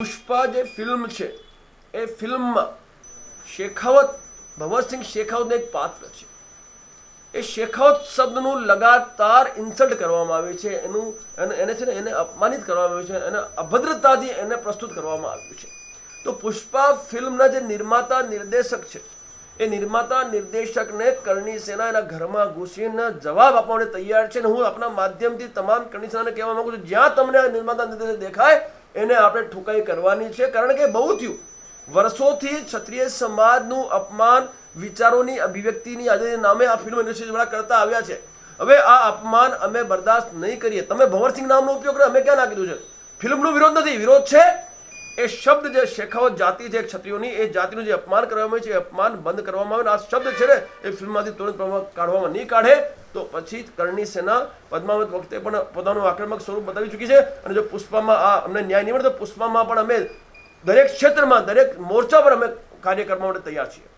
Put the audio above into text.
પુષ્પા જે ફિલ્મ છે, એ ફિલ્મમાં શેખાવત ભગવતસિંહ શેખાવતનું એક પાત્ર છે. એ શેખાવત શબ્દનું લગાતાર ઇન્સલ્ટ કરવામાં આવે છે, એનું એને છે ને એને અપમાનિત કરવામાં આવ્યું છે, એને અભદ્રતાથી એને પ્રસ્તુત કરવામાં આવ્યું છે. તો પુષ્પા ફિલ્મના જે નિર્માતા નિર્દેશક છે, એ નિર્માતા નિર્દેશકને કરણી સેના એના ઘરમાં ઘૂસીને જવાબ આપવા તૈયાર છે અને હું આપણા માધ્યમથી તમામ કરણી સેનાને કહેવા માગું છું, જ્યાં તમને આ નિર્માતા નિર્દેશક દેખાય એને આપણે ઠુકાઈ કરવાની છે, કારણ કે બહુ થયું. વર્ષોથી ક્ષત્રિય સમાજનું અપમાન વિચારોની અભિવ્યક્તિની આજે નામે આ ફિલ્મ ઇન્ડસ્ટ્રી વાળા કરતા આવ્યા છે. હવે આ અપમાન અમે બરદાસ્ત નહીં કરીએ. તમે ભંવરસિંહ નામનો ઉપયોગ કરો, અમે ક્યાં ના કીધું છે? ફિલ્મનો વિરોધ નથી. વિરોધ છે એ શબ્દ જે શેખાવત જાતિ છે, ક્ષત્રિયોની, એ જાતિનું જે અપમાન કરવામાં આવે છે, એ અપમાન બંધ કરવામાં આવે આ શબ્દ છે ને, એ ફિલ્મમાંથી તુરંત કાઢવામાં નહીં કાઢે. તો પછી કરણી સેના પદ્માવત વખતે પણ પોતાનું આક્રમક સ્વરૂપ બતાવી ચૂકી છે. અને જો પુષ્પામાં આ અમને ન્યાય નહીં મળે, તો પુષ્પામાં પણ અમે દરેક ક્ષેત્રમાં, દરેક મોરચા પર અમે કાર્ય કરવા માટે તૈયાર છીએ.